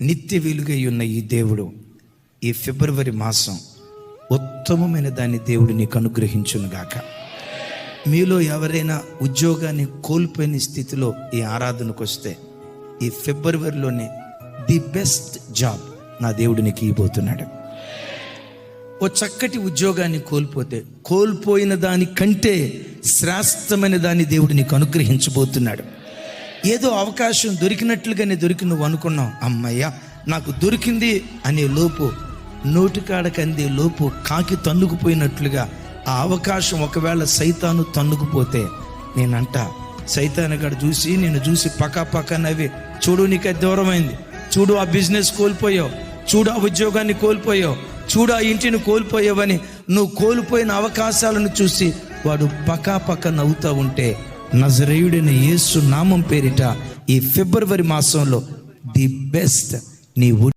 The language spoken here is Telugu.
నిత్య వెలుగై ఉన్న ఈ దేవుడు ఈ ఫిబ్రవరి మాసం ఉత్తమమైన దాన్ని దేవుడు నీకు అనుగ్రహించునుగాక. మీలో ఎవరైనా ఉద్యోగాన్ని కోల్పోయిన స్థితిలో ఈ ఆరాధనకు వస్తే ఈ ఫిబ్రవరిలోనే ది బెస్ట్ జాబ్ నా దేవుడు నీకు ఇవ్వబోతున్నాడు. ఓ చక్కటి ఉద్యోగాన్ని కోల్పోతే కోల్పోయిన దానికంటే శ్రేష్టమైన దాన్ని దేవుడు నీకు అనుగ్రహించబోతున్నాడు. ఏదో అవకాశం దొరికినట్లుగానే దొరికి నువ్వు అనుకున్నావు. అమ్మయ్య నాకు దొరికింది అనే లోపు నోటికాడకు అందే లోపు కాకి తన్నుకుపోయినట్లుగా ఆ అవకాశం ఒకవేళ సైతాను తన్నుకుపోతే నేనంట సైతాను గడ చూసి నేను చూసి పక్క పక్క నవ్వి చూడు నీకు అది దూరమైంది. చూడు ఆ బిజినెస్ కోల్పోయావు. చూడు ఆ ఉద్యోగాన్ని కోల్పోయావు. చూడు ఆ ఇంటిని కోల్పోయావని నువ్వు కోల్పోయిన అవకాశాలను చూసి వాడు పకా పక్క నవ్వుతూ ఉంటే నజరేయుడైన యేసు నామం పేరిట ఈ ఫిబ్రవరి మాసంలో ది బెస్ట్. నీ